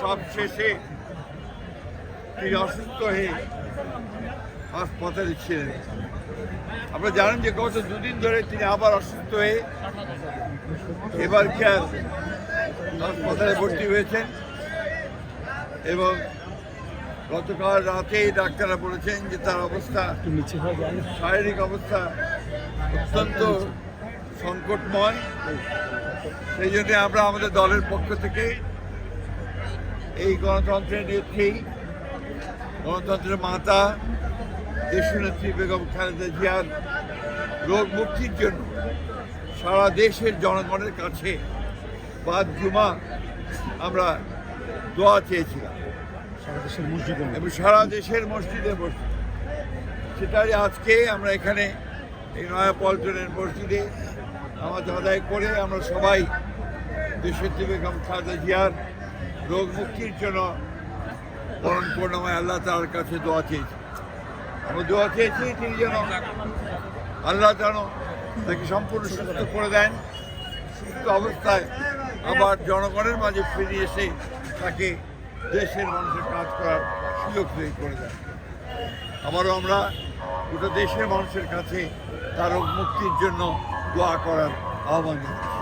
সব শেষে তিনি অসুস্থ হয়ে হাসপাতালে ছিলেন। আপনারা জানেন যে গত দুদিন ধরে তিনি আবার অসুস্থ হয়ে এবার খেয়াল হাসপাতালে ভর্তি হয়েছেন এবং গতকাল রাতেই ডাক্তাররা বলেছেন যে তার অবস্থা শারীরিক অবস্থা অত্যন্ত সংকটময়। সেই জন্য আমরা আমাদের দলের পক্ষ থেকে এই গণতন্ত্রের নেত্রী গণতন্ত্রের মাতা দেশনেত্রী বেগম খালেদা জিয়ার রোগ মুক্তির জন্য সারা দেশের জনগণের কাছে বাদ জুমা আমরা দোয়া চেয়েছিলাম। এবং সারা দেশের মসজিদে মসজিদ। সেটাই আজকে আমরা এখানে এই নয়া পল্টনের মসজিদে নামাজ আদায় করে আমরা সবাই দেশের বেগম খালেদা জিয়ার রোগ মুক্তির জন্য পরম করুণাময় আল্লাহ তার কাছে দোয়া চেয়েছি। আমরা দোয়া চেয়েছি তিনি যেন আল্লাহ যেন তাকে সম্পূর্ণ সুস্থ করে দেন, সুস্থ অবস্থায় আবার জনগণের মাঝে ফিরে এসে তাকে দেশের মানুষের কাজ করার সুযোগ তৈরি করে দেন। আবারও আমরা গোটা দেশের মানুষের কাছে তার মুক্তির জন্য দোয়া করার আহ্বান জানাচ্ছি।